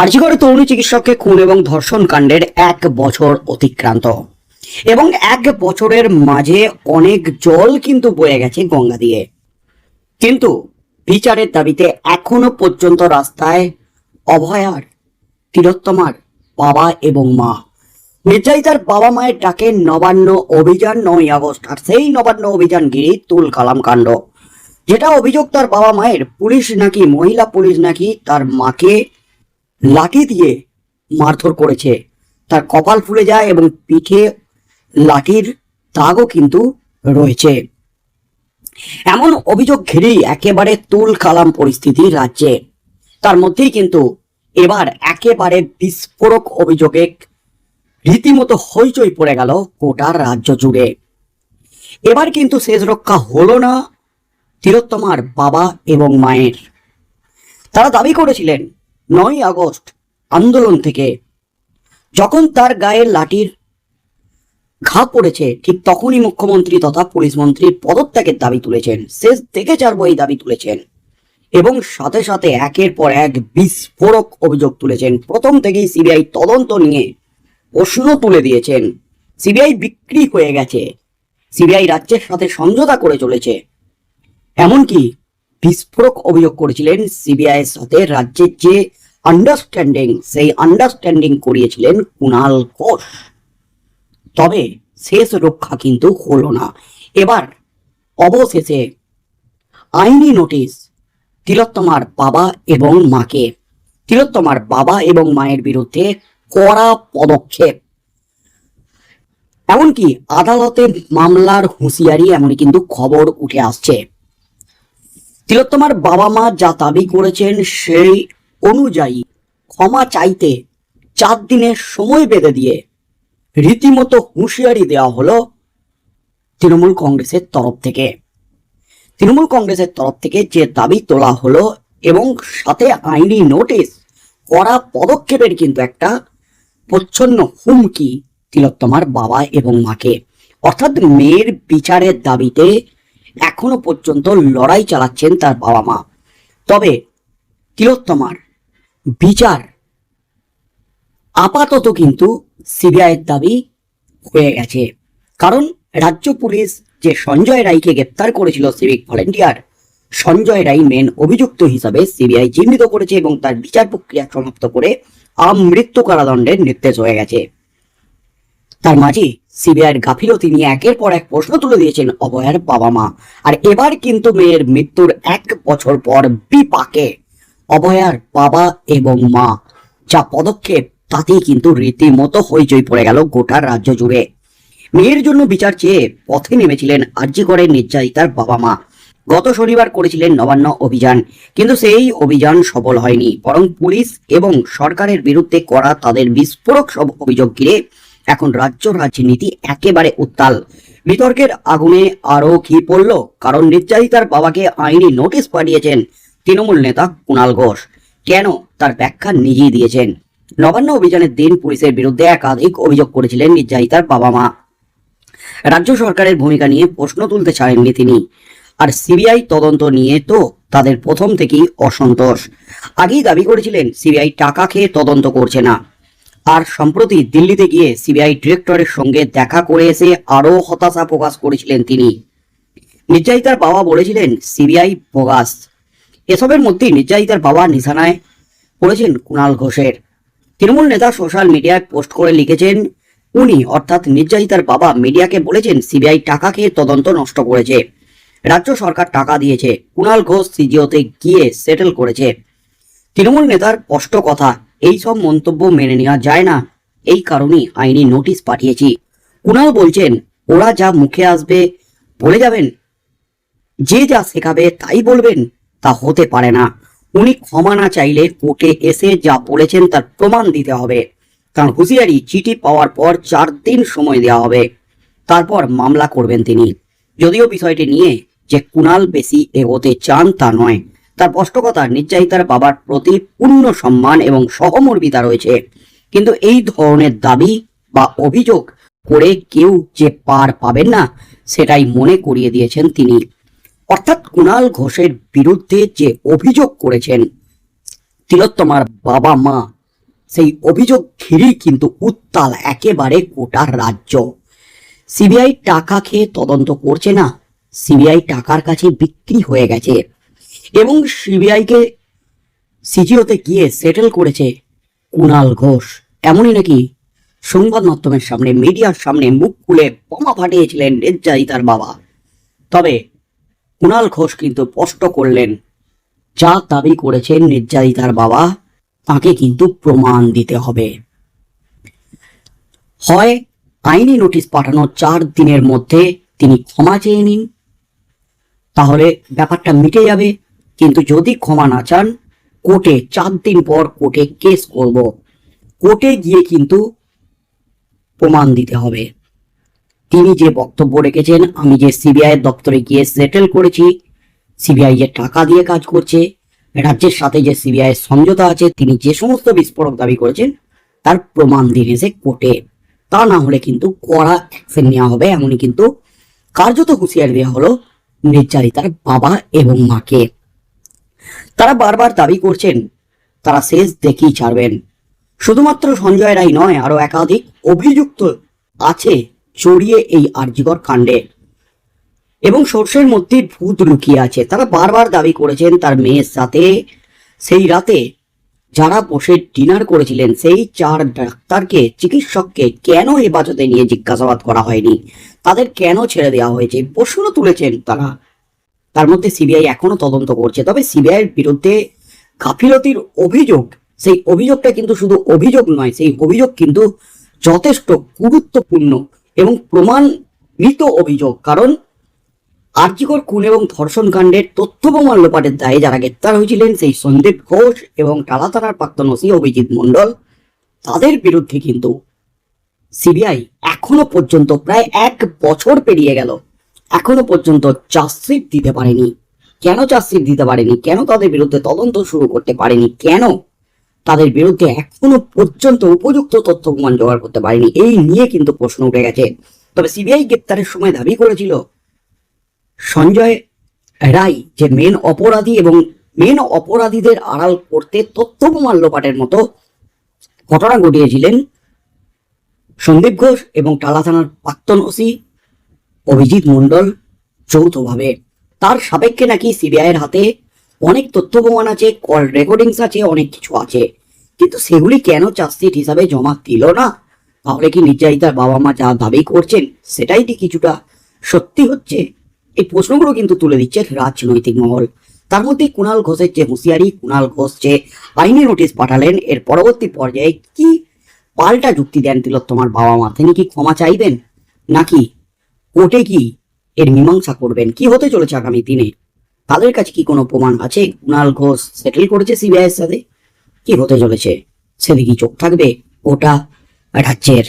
আর্জিগড়ে তরুণী চিকিৎসককে খুন এবং ধর্ষণ কাণ্ডের এক বছর অতিক্রান্ত। এবং এক বছরের মাঝে অনেক জল কিন্তু বয়ে গেছে গঙ্গা দিয়ে। কিন্তু বিচারের দাবিতে এখনও পর্যন্ত রাস্তায় অভয়ার, তিলোত্তমার বাবা এবং মা। নির্যাতিতার বাবা মায়ের ডাকে নবান্ন অভিযান নয় আগস্ট, আর সেই নবান্ন অভিযান গিরি তুল কালাম কাণ্ড। যেটা অভিযোগ তার বাবা মায়ের, পুলিশ নাকি মহিলা পুলিশ নাকি তার মাকে লাঠি দিয়ে মারধর করেছে। তার কপাল ফুলে যায় এবং পিঠে লাঠির দাগও কিন্তু রয়েছে। এমন অভিযোগ ঘিরেই একেবারে তুল কালাম পরিস্থিতি রাজ্যে। তার মধ্যেই কিন্তু এবার একেবারে বিস্ফোরক অভিযোগে রীতিমতো হইচই পড়ে গেল গোটা রাজ্য জুড়ে। এবার কিন্তু শেষ রক্ষা হলো না তিলোত্তমার বাবা এবং মায়ের। তারা দাবি করেছিলেন নয় আগস্ট আন্দোলন থেকে। যখন তার গায়ে লাঠির ঘা পড়েছে, ঠিক তখনই মুখ্যমন্ত্রী তথা পুলিশ মন্ত্রী পদত্যাগের দাবি তুলেছেন। শেষ দেখে চারবো এই দাবি তুলেছেন। এবং সাথে সাথে একের পর এক বিস্ফোরক অভিযোগ তুলেছেন। প্রথম থেকেই সিবিআই তদন্ত নিয়ে প্রশ্ন তুলে দিয়েছেন। সিবিআই বিক্রি হয়ে গেছে। সিবিআই রাজ্যের সাথে সমঝোতা করে চলেছে। এমনকি বিস্ফোরক অভিযোগ করেছিলেন সিবিআই এর সাথে রাজ্যের যে আন্ডারস্ট্যান্ডিং সেই আন্ডারস্ট্যান্ডিং করিয়েছিলেন কুণাল ঘোষ। তবে শেষ রক্ষা কিন্তু হলো না। এবার অবশেষে আইনি নোটিশ তিলোত্তমার বাবা এবং মাকে। তিলোত্তমার বাবা এবং মায়ের বিরুদ্ধে কড়া পদক্ষেপ। এমনকি আদালতে মামলার হুঁশিয়ারি এমনই কিন্তু খবর উঠে আসছে। তিলোত্তমার বাবা মা যা দাবি করেছেন সেই অনুযায়ী ক্ষমা চাইতে চার দিনের সময় বেঁধে দিয়ে রীতিমতো হুঁশিয়ারি দেওয়া হলো তৃণমূল কংগ্রেসের তরফ থেকে। তৃণমূল কংগ্রেসের তরফ থেকে যে দাবি তোলা হলো এবং সাথে আইনি নোটিশ করা পদক্ষেপের কিন্তু একটা প্রচ্ছন্ন হুমকি তিলোত্তমার বাবা এবং মাকে। অর্থাৎ মেয়ের বিচারের দাবিতে এখনও পর্যন্ত লড়াই চালাচ্ছেন তার বাবা মা। তবে তিলোত্তমার বিচার। আপাতত কিন্তু সিবিআইয়ের দাবি হয়ে গেছে। কারণ রাজ্য পুলিশ যে সঞ্জয় রায়কে গ্রেপ্তার করেছিল civic volunteer, Sanjay Roy main অভিযুক্ত হিসাবে সিবিআই চিহ্নিত করেছে এবং তার বিচার প্রক্রিয়া সমাপ্ত করে আমৃত্যু কারাদণ্ডের নির্দেশ হয়ে গেছে। তার মাঝে সিবিআইয়ের গাফিলতি নিয়ে একের পর এক প্রশ্ন তুলে দিয়েছেন অভয়ার বাবা মা। আর এবার কিন্তু মেয়ের মৃত্যুর এক বছর পর বিপাকে। অভয়ার বাবা এবং মা, যা পদক্ষেপ তাতেই কিন্তু রীতিমতো হইচই পড়ে গেল গোটা রাজ্য জুড়ে। মেয়ের জন্য বিচার চেয়ে পথে নেমেছিলেন আর্যিকরের নির্যাতিতার বাবা মা। গত শনিবার করেছিলেন নবান্ন অভিযান, কিন্তু সেই অভিযান সফল হয়নি। বরং পুলিশ এবং সরকারের বিরুদ্ধে করা তাদের বিস্ফোরক সব অভিযোগ ঘিরে এখন রাজ্য রাজনীতি একেবারে উত্তাল। বিতর্কের আগুনে আরও কি পড়ল? কারণ নির্যাতিতার বাবাকে আইনি নোটিশ পাঠিয়েছেন তৃণমূল নেতা কুণাল ঘোষ। কেন তার ব্যাখ্যা নিজেই দিয়েছেন? নবান্ন অভিযানের দিন পুলিশের বিরুদ্ধে একাধিক অভিযোগ করেছিলেন নির্যাতিতার বাবা মা। রাজ্য সরকারের ভূমিকা নিয়ে প্রশ্ন তুলতে ছাড়েননি তিনি। আর সিবিআই তদন্ত নিয়ে তো তাদের প্রথম থেকেই অসন্তোষ। আগেই দাবি করেছিলেন, সিবিআই টাকা খেয়ে তদন্ত করছে না। আর সম্প্রতি দিল্লিতে গিয়ে সিবিআই ডিরেক্টরের সঙ্গে দেখা করে এসে আরও হতাশা প্রকাশ করেছিলেন তিনি। নির্যাতিতার বাবা বলেছিলেন, সিবিআই বোগাস। এসবের মধ্যেই নির্যাতিতার বাবা নিশানায় পড়েছেন কুণাল ঘোষের। তৃণমূল নেতা সোশ্যাল মিডিয়ায় পোস্ট করে লিখেছেন, উনি অর্থাৎ নির্যাতিতার বাবা মিডিয়াকে বলেছেন সিবিআই টাকা খেয়ে তদন্ত নষ্ট করেছে। রাজ্য সরকার টাকা দিয়েছে। কুণাল ঘোষ সিজিওতে গিয়ে সেটেল করেছে। তৃণমূল নেতার স্পষ্ট কথা, এই সব মন্তব্য মেনে নেওয়া যায় না। এই কারণেই আইনি নোটিশ পাঠিয়েছি। কুণাল বলছেন, ওরা যা মুখে আসবে বলে যাবেন। যে যা শেখাবে তাই বলবেন। তা হতে পারে না। উনি ক্ষমা না চাইলে কোর্টে এসে যা বলেছেন তার প্রমাণ দিতে হবে। তার হুঁশিয়ারি চিঠি পাওয়ার পর চার দিন সময় দেওয়া হবে। তারপর মামলা করবেন তিনি। যদিও বিষয়টি নিয়ে যে কুণাল বেশি এগোতে চান তা নয়। তার স্পষ্ট কথা নির্যাতিতার বাবার প্রতি পূর্ণ সম্মান এবং সহমর্মিতা রয়েছে। কিন্তু এই ধরনের দাবি বা অভিযোগ করে কেউ যে পার পাবেন না, সেটাই মনে করিয়ে দিয়েছেন তিনি। অর্থাৎ কুণাল ঘোষের বিরুদ্ধে যে অভিযোগ করেছেন তিলোত্তমার বাবা মা, সেই অভিযোগ ঘিরেই কিন্তু উত্তাল একেবারে গোটার রাজ্য। সিবিআই টাকা খেয়ে তদন্ত করছে না, সিবিআই টাকার কাছে বিক্রি হয়ে গেছে এবং সিবিআইকে সিজিওতে গিয়ে সেটেল করেছে কুণাল ঘোষ। এমনই নাকি সংবাদ মাধ্যমের সামনে, মিডিয়ার সামনে মুখ খুলে বোমা ফাটিয়েছিলেন নির্যাতিতার বাবা। তবে কুণাল ঘোষ কিন্তু স্পষ্ট করলেন, যা দাবি করেছেন নির্যাতিতার বাবা, তাকে কিন্তু প্রমাণ দিতে হবে। হয় আইনি নোটিশ পাঠানোর চার দিনের মধ্যে তিনি ক্ষমা চেয়ে নিন, তাহলে ব্যাপারটা মিটে যাবে। কিন্তু যদি ক্ষমা না চান, কোর্টে চার দিন পর কোর্টে কেস করব। কোর্টে গিয়ে কিন্তু প্রমাণ দিতে হবে। তিনি যে বক্তব্য রেখেছেন, আমি যে সিবিআই দপ্তরে গিয়ে সেটেল করেছি, সিবিআই যে টাকা দিয়ে কাজ করছে, রাজ্যের সাথে যে সিবিআই সমঝোতা আছে, তিনি যে সমস্ত বিস্ফোরক দাবি করেছেন, তার প্রমাণ দিন এসে কোর্টে। তা না হলে কিন্তু কড়া অ্যাকশন নেওয়া হবে, এমনই কিন্তু কার্যত হুঁশিয়ারি দেওয়া হলো নির্যাতিতার বাবা এবং মাকে। তারা বারবার দাবি করছেন, তারা শেষ দেখেই ছাড়বেন। শুধুমাত্র সঞ্জয় রায় নয়, আরও একাধিক অভিযুক্ত আছে। জড়িয়ে এই আর্যিকর কাণ্ডে। এবং সর্ষের মধ্যে ভূত লুকিয়ে আছে। তারা বারবার দাবি করেছেন তার মেয়ের সাথে। সেই রাতে যারা বসে ডিনার করেছিলেন, সেই চার ডাক্তারকে, চিকিৎসককে কেন হেফাজতে নিয়ে জিজ্ঞাসাবাদ করা হয়নি? তাদের কেন ছেড়ে দেওয়া হয়েছে? প্রশ্ন তুলেছেন তারা। তার মধ্যে সিবিআই এখনও তদন্ত করছে। তবে সিবিআইয়ের বিরুদ্ধে গাফিলতির অভিযোগ, সেই অভিযোগটা কিন্তু শুধু অভিযোগ নয়, সেই অভিযোগ কিন্তু যথেষ্ট গুরুত্বপূর্ণ। এবং প্রমাণিত অভিযোগ, কারণ আর্যিকর খুন এবং ধর্ষণ কাণ্ডের তথ্য প্রমাণ লোপাটের দায়ে যারা গ্রেপ্তার হয়েছিলেন সেই সন্দীপ ঘোষ এবং টালা থানার প্রাক্তন ওসি অভিজিৎ মণ্ডল, তাদের বিরুদ্ধে কিন্তু সিবিআই এখনও পর্যন্ত প্রায় এক বছর পেরিয়ে গেল। এখনও পর্যন্ত চার্জশিট দিতে পারেনি। কেন চার্জশিট দিতে পারেনি? কেন তাদের বিরুদ্ধে তদন্ত শুরু করতে পারেনি? কেন? তাদের বিরুদ্ধে এখনও পর্যন্ত উপযুক্ত তথ্য প্রমাণ জোগাড় করতে পারেনি। এই নিয়ে কিন্তু প্রশ্ন উঠে গেছে। তবে সিবিআই গ্রেপ্তারের সময় দাবি করেছিল, সঞ্জয় রায় যে মেন অপরাধী এবং মেন অপরাধীদের আড়াল করতে তথ্য প্রমাণ লোপাটের মতো ঘটনা ঘটিয়েছিলেন সন্দীপ ঘোষ এবং টালা থানার প্রাক্তন ওসি অভিজিৎ মণ্ডল যৌথভাবে। তার সাপেক্ষে নাকি সিবিআই এর হাতে অনেক তথ্য প্রমাণ আছে কল রেকর্ডিংস আছে, অনেক কিছু আছে। কিন্তু সেগুলি কেন চার্জশিট হিসাবে জমা দিল না? তাহলে কি নির্যাতিতার বাবা মা যা দাবি করছেন, সেটাই কি কিছুটা সত্যি হচ্ছে? এই প্রশ্নগুলো কিন্তু তুলে দিচ্ছে রাজনৈতিক মহল। তার মধ্যে কুণাল ঘোষের যে হুঁশিয়ারি, কুণাল ঘোষ যে আইনি নোটিশ পাঠালেন, এর পরবর্তী পর্যায়ে কি পাল্টা যুক্তি দেন তোমার বাবা মা তিনি কি ক্ষমা চাইবেন? নাকি কোর্টে কি এর মীমাংসা করবেন? কি হতে চলেছে আগামী দিনে? তাদের কাছে কি কোনো প্রমাণ আছে? কুণাল ঘোষ সেটেল করেছে সিবিআই এর সাথে? কি হতে চলেছে? সেদিকে চোখ থাকবে? ওটা রাজ্যের